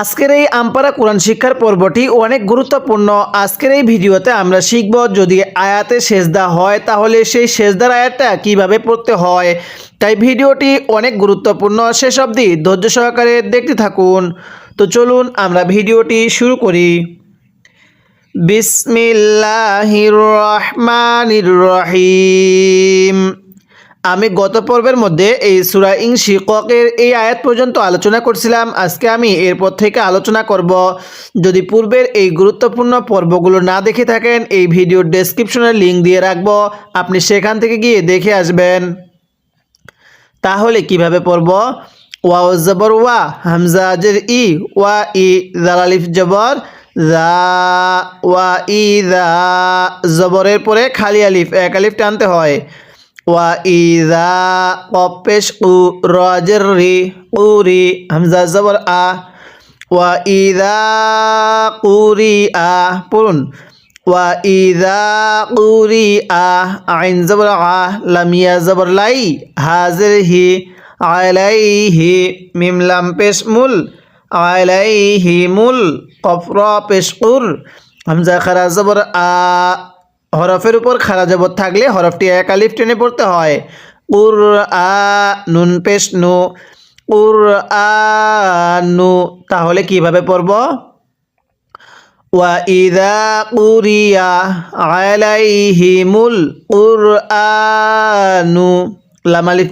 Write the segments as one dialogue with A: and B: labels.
A: আজকের এই আমপারা কোরআন শিক্ষার পর্বটি অনেক গুরুত্বপূর্ণ। আজকের এই ভিডিওতে আমরা শিখব যদি আয়াতে সেজদা হয়, তাহলে সেই সেজদার আয়াতটা কীভাবে পড়তে হয়? তাই ভিডিওটি অনেক গুরুত্বপূর্ণ। শেষ অবধি ধৈর্য সহকারে দেখতে থাকুন। তো চলুন আমরা ভিডিওটি শুরু করি। বিসমিল্লাহির রহমানির রহিম। আমি গত পর্বের মধ্যে এই সুরা ইং শিককের এই আয়াত পর্যন্ত আলোচনা করছিলাম। আজকে আমি এরপর থেকে আলোচনা করব। যদি পূর্বের এই গুরুত্বপূর্ণ পর্বগুলো না দেখে থাকেন, এই ভিডিওর ডেসক্রিপশনে লিঙ্ক দিয়ে রাখব। আপনি সেখান থেকে গিয়ে দেখে আসবেন। তাহলে কীভাবে পড়ব? ওয়াও জবর ওয়া, হামজা আজের ই, ওয়া ই জালালিফ জবর জা ওয়া ই দা জবরের পরে খালি আলিফ, এক আলিফ টানতে হয়। ওয়া ই দা কপেশ উ রাজের রি উরি হামজা জবর আ ওয়া ই দা কুরি আ পড়ুন ওয়া ইদা কুরি আ আইন জবর আ লামিয়া জবর লাই হাজির হি আলাইহি মিম লাম পেশ মুল হরফের উপর খারা জবর থাকলে হরফটি এক আলিফ টেনে পড়তে হয়। উর, আ, নুন, পেশ, নু। উর আনু তাহলে কীভাবে পড়ব? আলাইহিমুল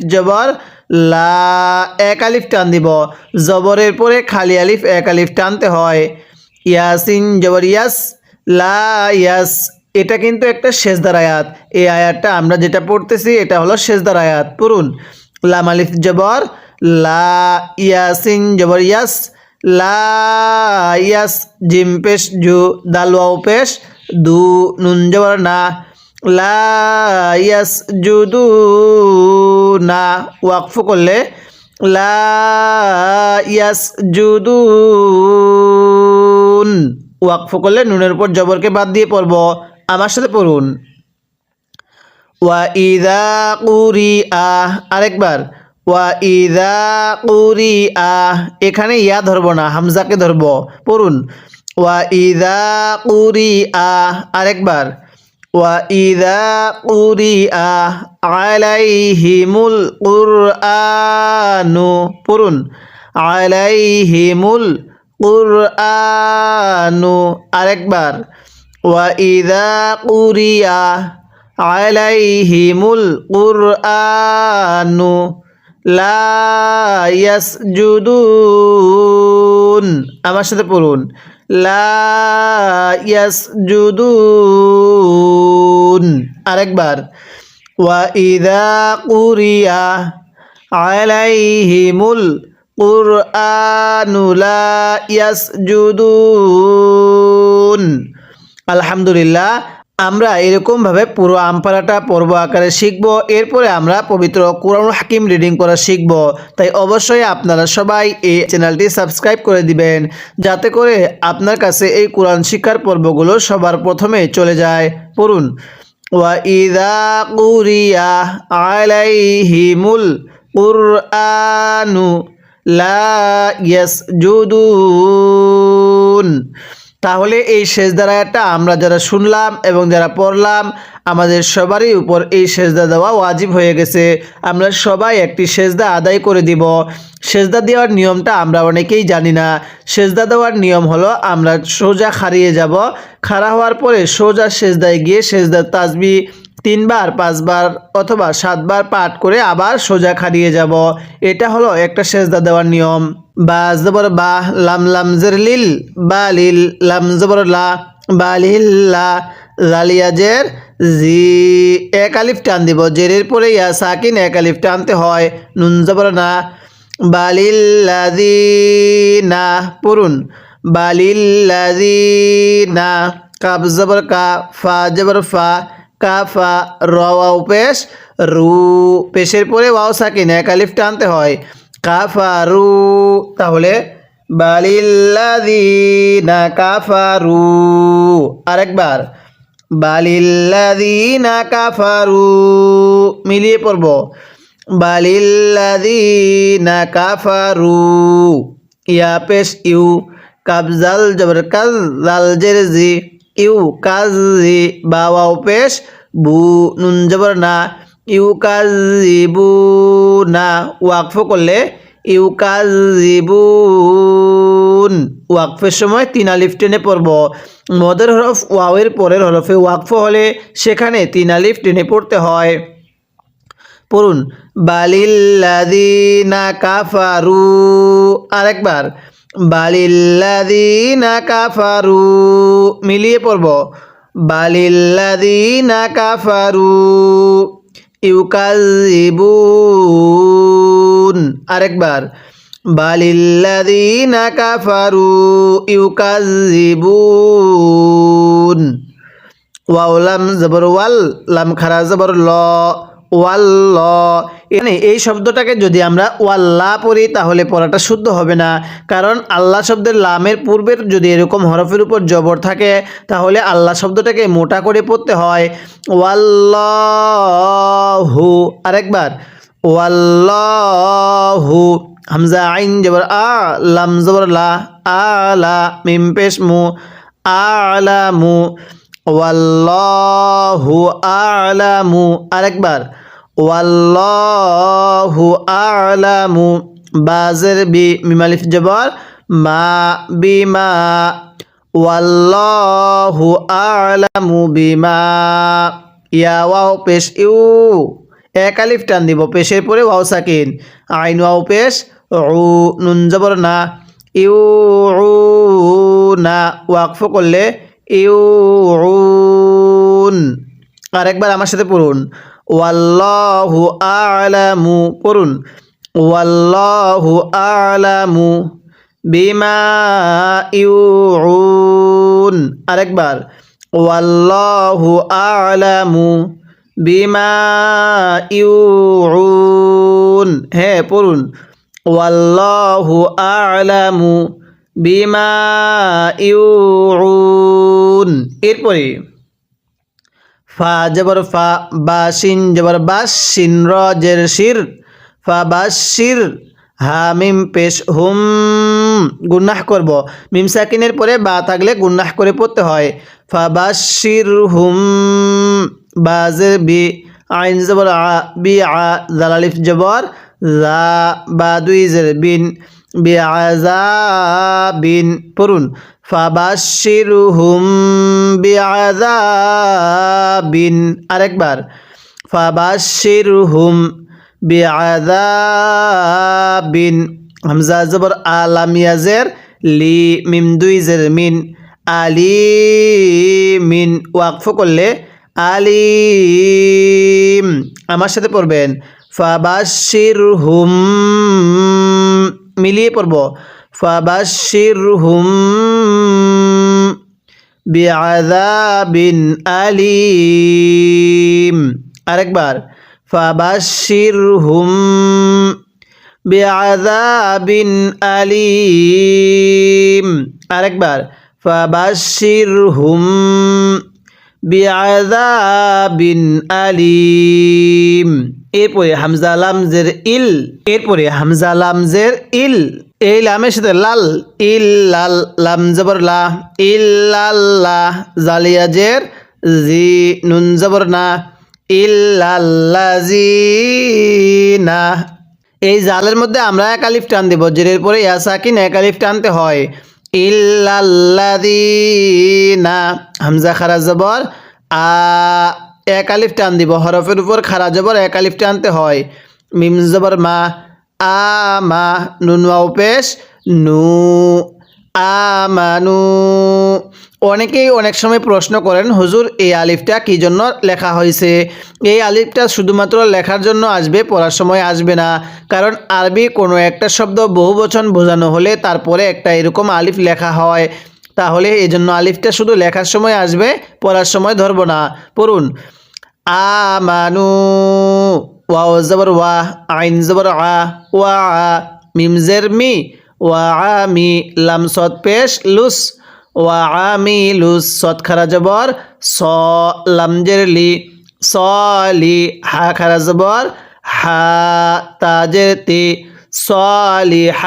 A: জবর, লা, এক আলিফ টান দিব। জবরের পরে খালি আলিফ, এক আলিফ টানতে হয়। ইয়াসিন জবর ইয়াস, লা, ইয়াস এটা কিন্তু একটা শেষদার আয়াত। এই আয়াতটা আমরা যেটা পড়তেছি, এটা হলো শেষদার আয়াত। পড়ুন। লাম আলিফ জবর, লা ইয়াসিন জবর ইয়াস, লা ইয়াস জিম পেশ জু দাল দালওয়াও পেশ, দু নুন জবর না, লা ইয়াস জুদু না ওয়াকফ করলে, লা ইয়াস ওয়াকফ করলে নুনের উপর জবরকে বাদ দিয়ে পড়ব। আমার সাথে পড়ুন। ওয়া ইদা কুরি আহ আরেকবার। ওয়া ইদা কুরি আহ এখানে ইয়া ধরবো না, হামজাকে ধরবো। পড়ুন। ওয়া ইদা কুরি আহ আরেকবার কুরি আহ আলাইহিমুল কুরআনু, পড়ুন। আলাইহিমুল কুরআনু, আরেকবার। ইদা কুরিয়া আলাইহিমুল কুরআনু লা ইয়াসজুদুন আমার সাথে পড়ুন। লা ইয়াসজুদুন আরেকবার। ইদা কুরিয়া আলাইহিমুল কুরআনু লা ইয়াসজুদুন আলহামদুলিল্লাহ, আমরা এরকমভাবে পুরো আমপারাটা পর্ব আকারে শিখব। এরপরে আমরা পবিত্র কোরআন হাকিম রিডিং করা শিখব। তাই অবশ্যই আপনারা সবাই এই চ্যানেলটি সাবস্ক্রাইব করে দিবেন, যাতে করে আপনার কাছে এই কোরআন শিক্ষার পর্বগুলো সবার প্রথমে চলে যায়। পড়ুন। ওয়া ইদা কুরিয়া আলাইহিমুল কুরআনু লা তাহলে এই সেজদার আয়াতটা আমরা যারা শুনলাম এবং যারা পড়লাম, আমাদের সবারই উপর এই সেজদা দেওয়া ওয়াজিব হয়ে গেছে। আমরা সবাই একটি সেজদা আদায় করে দিব। সেজদা দেওয়ার নিয়মটা আমরা অনেকেই জানি না। সেজদা দেওয়ার নিয়ম হলো, আমরা সোজা খাড়িয়ে যাব। খাড়া হওয়ার পরে সোজা সেজদায় গিয়ে সেজদার তাজবি তিনবার, পাঁচবার অথবা সাতবার পাঠ করে আবার সোজা খাড়িয়ে যাব। এটা হলো একটা সেজদা দেওয়ার নিয়ম। বা জবর বা লাম লাম জের লিল, বা লিল লাম জবর লা, বা লিল লা লালিয়াজের জি। এক আলিফ টান দিব। জেরের পরে ইয়া সাকিন এক আলিফ টানতে হয়। নুন জবর না। বালিল্লাদি না, পড়ুন। বালিল্লাদি না কাব জবর কা, ফা জবর ফা কাফা রাও পেশ, রু, পেশের পরে ওয়াও সাকিন, এক আলিফ টানতে হয়। কাফা রু, তাহলে বালিল্লাদিনা কাফারু আরেকবার বালিল্লাদিনা কাফারু মিলিয়ে পড়ব। বালিল্লাদিনা কাফারু ইয়া পেশ, ইউ কাবজাল জবর কাজ জাল জের জি ইউ কাজ বা পেশ বু নুন জবর না। ইউ কাজ বু না। ওয়াকফ করলে ইউ কাজ ওয়াকফের সময় তিন আলিফ টেনে পড়ব। মদের হরফ ওয়াওয়ের পরের হরফে ওয়াকফ হলে সেখানে তিন আলিফ টেনে পড়তে হয়। পড়ুন। বালিল্লাদিনা কাফারু। আরেকবার। বালিল্লাদিনা কাফারু, মিলিয়ে পড়ব বালিল্লাদিনা কাফারু ইউকাজিবুন আরেকবার বালিল্লাদিনা কাফারু ইউকাজিবুন ওয়াউলাম জবর ওয়াল, লাম খারা জবর ল। ওয়াল্ল এখানে এই শব্দটাকে যদি আমরা ওয়াল্লা পড়ি, তাহলে পড়াটা শুদ্ধ হবে না। কারণ আল্লাহ শব্দের লামের পূর্বের যদি এরকম হরফের উপর জবর থাকে, তাহলে আল্লাহ শব্দটাকে মোটা করে পড়তে হয়। ওয়াল্ল ওয়াল্লাহু। আরেকবার। ওয়াল্লাহু। হামজা আইন জবর আ, লাম জবর লা আলা মিম পেশ মু আলামু ওয়াল্লাহু আলামু, আরেকবার, ওয়াল্লাহু আলামু, বাজের বি মিমালিফ জবর, মা বিমা, ওয়াল্লাহু আলামু বিমা, ইয়া ওয়াও পেশ, ইউ, এক আলিফ টান দিব, পেশের পরে ওয়াও সাকিন, আইন ওয়াও পেশ উ নুন জবর না, ইউ না, ওয়াকফ করলে ইউন আরেকবার আমার সাথে পড়ুন। ওয়াল্লাহু আলামু পড়ুন। ওয়াল্লাহু আলামু বিমা ইউন আরেকবার ওয়াল্লাহু আলামু বিমা ইউন হ্যাঁ পড়ুন। ওয়াল্লাহু আলামু বিমা ইউন এরপরে, ফা জবর ফা বা শিন জবর বাস শিন র জের শির, ফা বাসির হা মিম পেশ হুম গুন্নাহ করব। মিম সাকিনের পরে বা থাকলে গুন্নাহ করে পড়তে হয়। ফা বাসির হুম বাজের বি আইন জবর আ, বি আ জালালিফ জবর, জা বা দুই জের বিন বিআযাবিন, পড়ুন। ফাবাশশিরহুম বিআযাবিন, আরেকবার। ফাবাশশিরহুম বিআযাবিন, হামজা জবর আলাম ইয়াজের লি মিম দুই জের মিন। আলিমিন, ওয়াকফ করলে আলিম। আমার সাথে পড়বেন। ফাবাশির হুম মিলিয়ে পড়ব। ফাবাশির হুম বিআযাবিন আলিম। আরেকবার ফাবাশির হুম বিআযাবিন আলিম। আরেকবার ফাবাশির হুম বিআযাবিন আলিম। এরপরে হামজা লামজের ইল, এরপরে হামজা লামজের ইল। এই লামের সাথে লাল, ইল, লাল, লাম জবর লা ইল্লাল্লাহ জালিয়াজের জি, নুন জবর না ইল্লাল্লাজিনা এই জালের মধ্যে আমরা এক আলিফ টান দেব, জেরের পরে ইয়াসাকিন এক আলিফ টানতে হয়। ইল্লাল্লাদিনা হামজা খারা জবর, আ এক আলিফ টান দিব। হরফের উপর খারা জবর এক আলিফ টানতে হয়। মিম জবর মা, আ, মা, নুন পেশ নু, আ আমানু অনেকেই অনেক সময় প্রশ্ন করেন, হুজুর, এই আলিফটা কী জন্য লেখা হয়েছে? এই আলিফটা শুধুমাত্র লেখার জন্য আসবে, পড়ার সময় আসবে না। কারণ আরবি কোনো একটা শব্দ বহু বচন বোঝানো হলে তারপরে একটা এরকম আলিফ লেখা হয়। তাহলে এই জন্য আলিফটা শুধু লেখার সময় আসবে, পড়ার সময় ধরবো না। পড়ুন। আ আমানু, ওয়াও জবর ওয়া, আইন জবর আ, ওয়া আ মিমজের মি, ওয়া আমি লাম সদ পেশ, লুস, ওয়া আমি লুস সদ খারা জবর, স লামজের লি সলি হা খারা জবর, হা তাজের তি সলিহাতি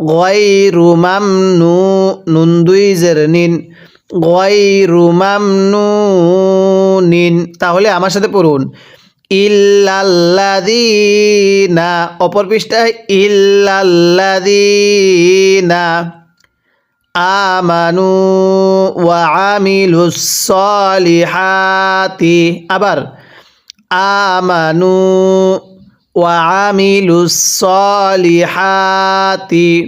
A: গয় রুমাম নু দুই জের নিন গয় রুমাম নু নিন। তাহলে আমার সাথে পড়ুন। ইল্লাল্লাযীনা, অপর পৃষ্ঠায় ইল্লাল্লাযীনা, আমানু ওয়া আমিলুস সলিহাতি। আবার, আমানু আমিলুস সলিহাতি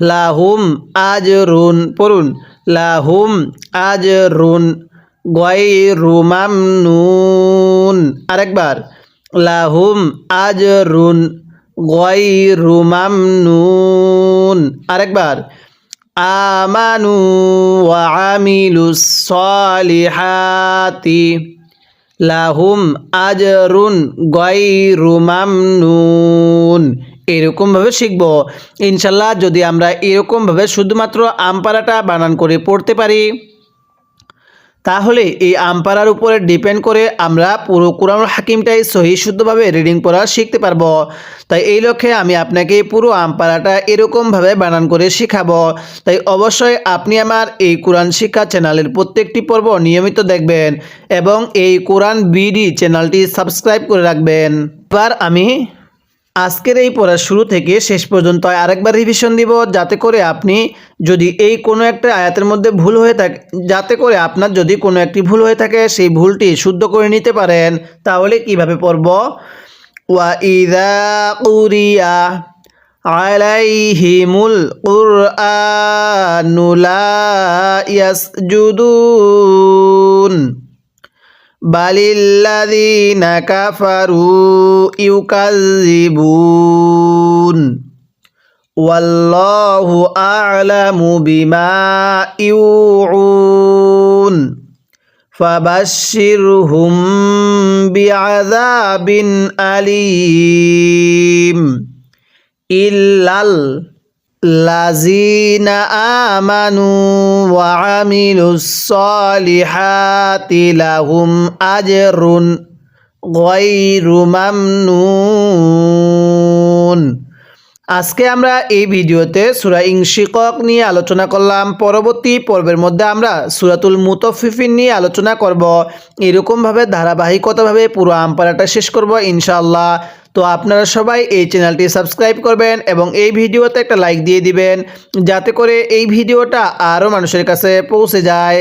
A: লাহুম আজরুন, পড়ুন, লাহুম আজরুন গয়রু মামনুন আরেকবার, লাহুম আজরুন গয়রু মামনুন আরেকবার, আমানু ওয়া আমিলুস লাহুম আজরুন রুমাম মামনুন। এরকমভাবে শিখব। ইনশাল্লাহ যদি আমরা এরকমভাবে শুধুমাত্র আমপারাটা বানান করে পড়তে পারি। তাহলে এই আমপারার উপরে ডিপেন্ড করে আমরা পুরো কোরআন হাকিমটাই সহি শুদ্ধভাবে রিডিং পড়া শিখতে পারব। তাই এই লক্ষ্যে আমি আপনাকে পুরো আমপারাটা এরকমভাবে বানান করে শেখাবো। তাই অবশ্যই আপনি আমার এই কোরআন শিক্ষা চ্যানেলের প্রত্যেকটি পর্ব নিয়মিত দেখবেন এবং এই কোরআন বিডি চ্যানেলটি সাবস্ক্রাইব করে রাখবেন। এবার আমি আজকের এই পড়ার শুরু থেকে শেষ পর্যন্ত আরেকবার রিভিশন দিব, যাতে করে আপনি যদি এই কোনো একটা আয়াতের মধ্যে ভুল হয়ে থাকে, যাতে করে আপনার যদি কোনো একটি ভুল হয়ে থাকে, সেই ভুলটি শুদ্ধ করে নিতে পারেন, তাহলে কীভাবে পড়ব? ওয়া ইদা কুরিয়া আলাইহিমুল কুরআনু লা ইয়াসজুদুন। বালিল্লাযীনা কাফারু ইউকাযযিবুন ওয়াল্লাহু আ'লামু বিমা ইউউন ফাবাশশিরহুম বিআযাবিন আলীম। ইল্লাল আমানু ওয়া আমিলুস সলিহাতি লাহুম আজরুন গায়রু মামনুন। আজকে আমরা এই ভিডিওতে সুরা ইংশিকক নিয়ে আলোচনা করলাম। পরবর্তী পর্বের মধ্যে আমরা সুরাতুল মুতফিফিন নিয়ে আলোচনা করব। এরকমভাবে ধারাবাহিকতাভাবে পুরো আমপারাটা শেষ করব ইনশাআল্লাহ। তো আপনারা সবাই এই চ্যানেলটি সাবস্ক্রাইব করবেন এবং এই ভিডিওতে একটা লাইক দিয়ে দিবেন। যাতে করে এই ভিডিওটা আরও মানুষের কাছে পৌঁছে যায়।